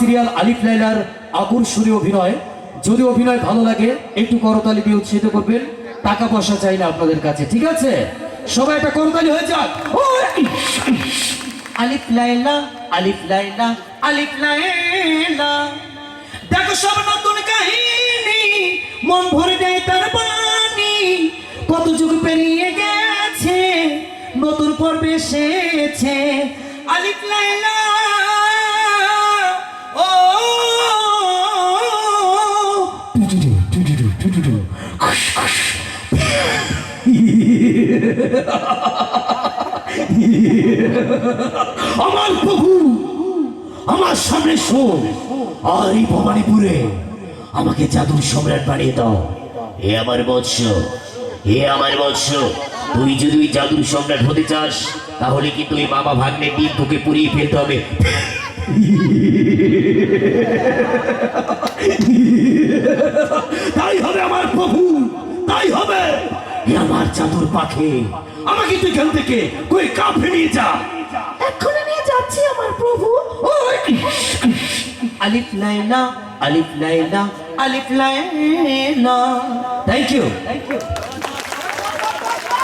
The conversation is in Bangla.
সিরিয়াল আলিফ লাইলার আকর্ষণীয় অভিনয়। যদি অভিনয় ভালো লাগে, একটু করতালি দিয়ে উৎসাহিত করবেন। টাকা পয়সা চাই না আপনাদের কাছে, ঠিক আছে? সবাই একটা করতালি হয়ে যাক। আলিফ লাইলা আলিফ লাইলা আলিফ লাইলা। দেখো সব নতুন কাহিনী, মন ভরে দেয় তার বাণী। কত যুগ পেরিয়ে গেছে, নতুন পর্বে এসেছে। আলিফ লাইলা আমার প্রভু, আমার সামনে শোন। আর এই ভবানীপুরে, আমাকে জাদুর সম্রাট বানিয়ে দাও। হে আমার বৎস, হে আমার বৎস, তুই যদি ওই জাদুর সম্রাট হতে চাস, তাহলে কিন্তু ওই বাবা ভাগ্নে ডিম তোকে পুড়িয়ে ফেলতে হবে তাই হবে আমার প্রভু তাই হবে আমার পাখি। আমাকে তুই এখান থেকে কই কাফে নিয়ে যা। এখন নিয়ে যাচ্ছি আমার প্রভু। আলিফ Laila Alif Laila Alif Laila thank you thank you